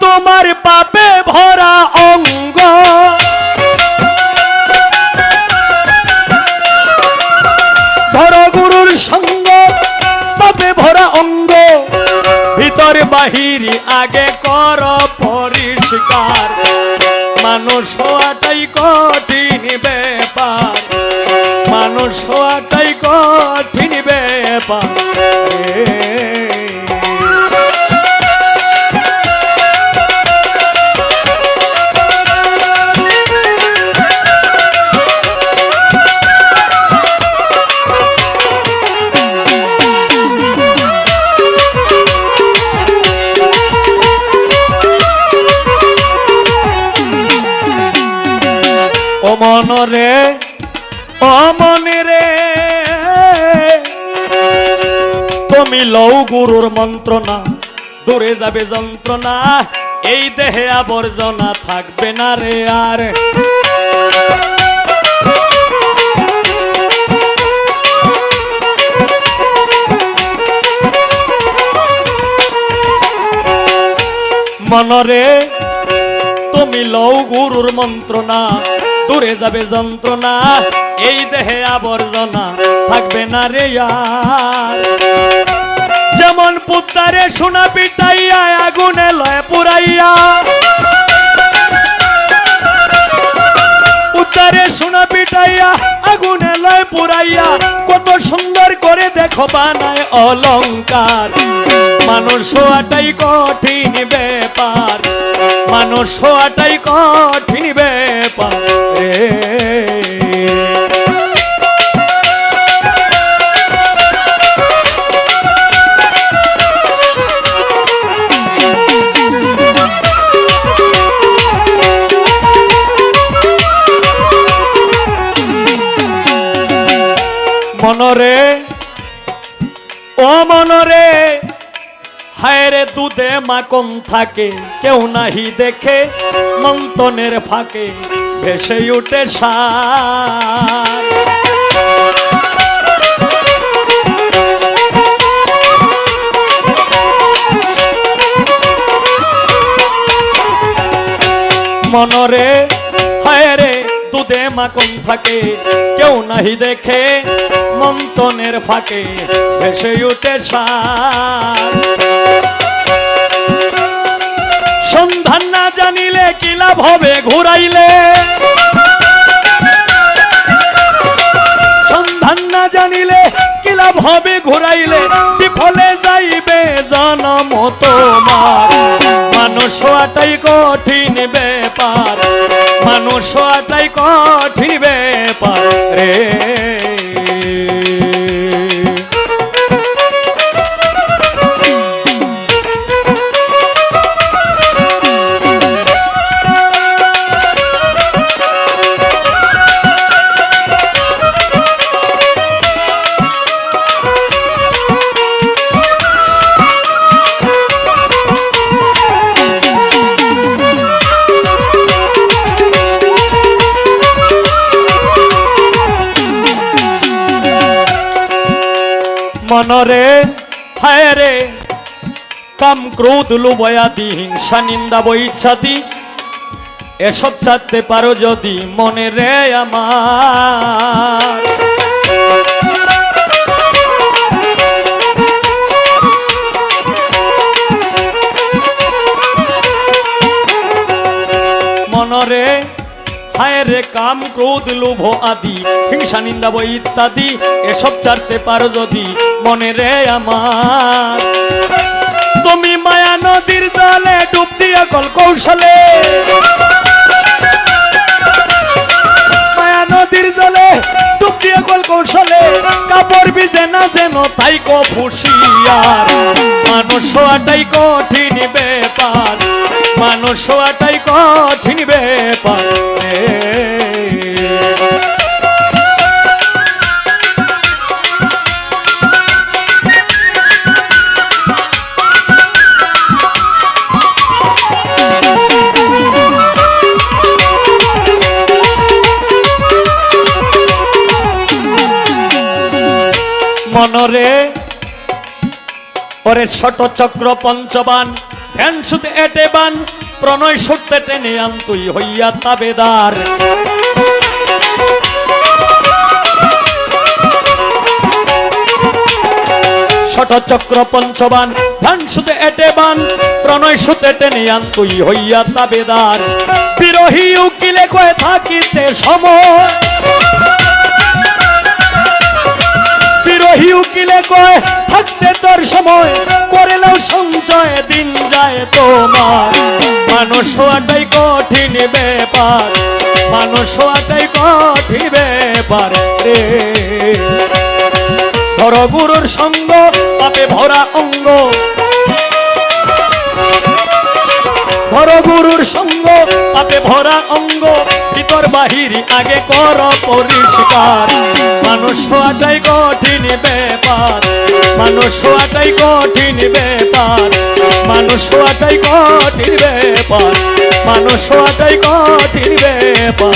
তোমার পাপে ভরা অঙ্গ। ধরো গুরুর সঙ্গ, পাপে ভরা অঙ্গ। ভিতর বাহির আগে কর পরিষ্কার। মানুষ হওয়াটাই কঠিন ব্যাপার। মানুষ হওয়াটাই কঠিন ব্যাপার। ও মনরে ও মনে রে। তুমি লৌ গুরুর মন্ত্রণা, দূরে যাবে যন্ত্রণা, এই দেহে আবর্জনা থাকবে না রে আর। মনরে তুমি লৌ গুরুর মন্ত্রণা দূরে যাবে যন্ত্রণা, এই দেহে আবর্জনা থাকবে না রে যেমন পুত্তারে সোনা পিটাইয়া আগুনে লয় পুরাইয়া উত্তরে সোনা পিটাইয়া আগুনে লয় পুরাইয়া, কত সুন্দর করে দেখো বানায় অলংকার মানুষ হওয়াটাই কঠিন ব্যাপার, মানুষ হওয়াটাই কঠিন ব্যাপার। রে। মনরে ও মনরে হায় রে দুধে মাকন থাকে কেউ নাহি দেখে মন্তনের ফাঁকে ভেসে উঠে মনরে, হায় রে, দুধে মাখন থাকে, কেউ নাহি দেখে মন্তনের ফাঁকে ভেসে উঠে সার। জানিলে কি ঘুরাইলে। সন্ধান না জানিলে কিলা লাভ ঘুরাইলে? বিফলে যাইবে জনম তোমার। মানুষ আটাই কঠিন ব্যাপার। মানুষ মনরে, হায় রে। কাম ক্রোধ লোভয়াদি হিংসা নিন্দা বৈচ্ছাদি এসব চাচ্ছে পারো যদি মনে রে আমার। মনরে হায় রে কাম, ক্রোধ, লোভ আদি, হিংসা, নিন্দা, বই ইত্যাদি, এসব চারতে পারো যদি মনে রে আমার। তুমি মায়া নদীর জলে ডুব দিয়া কল কৌশলে মায়া নদীর জলে ডুব দিয়া কল কৌশলে কাপড় ভিজে না যেন তাই কো ফুসিয়ার মানুষ হওয়াটাই কঠিন ব্যাপার। মানুষ হওয়াটাই মনরে। ওরে ছোট চক্র পঞ্চবান ধ্যান সুদ এটে বান, প্রণয় সত্যে টেনে আনতুই হইয়া তাবেদার। ষটচক্র পঞ্চবান ধান সুতে এটে বান, প্রণয় সুতে টেনে আনতুই হইয়া তাবেদার। বিরোহী উকিলে কয়ে থাকিতে সময়। কয়, থাকতে তোর সময় করে নাও সঞ্চয় দিন যায় তোমার। মানুষ হওয়াটাই কঠিন ব্যাপার, মানুষ হওয়াটাই কঠিন ব্যাপার রে। ধর গুরুর সঙ্গ, পাপে ভরা অঙ্গ। ধর গুরুর সঙ্গ, পাপে ভরা অঙ্গ। ভিতর বাহির? আগে কর পরিষ্কার। মানুষ হওয়াটাই কঠিন ব্যাপার। মানুষ হওয়াটাই কঠিন ব্যাপার। মানুষ হওয়াটাই কঠিন ব্যাপার। মানুষ হওয়াটাই কঠিন ব্যাপার।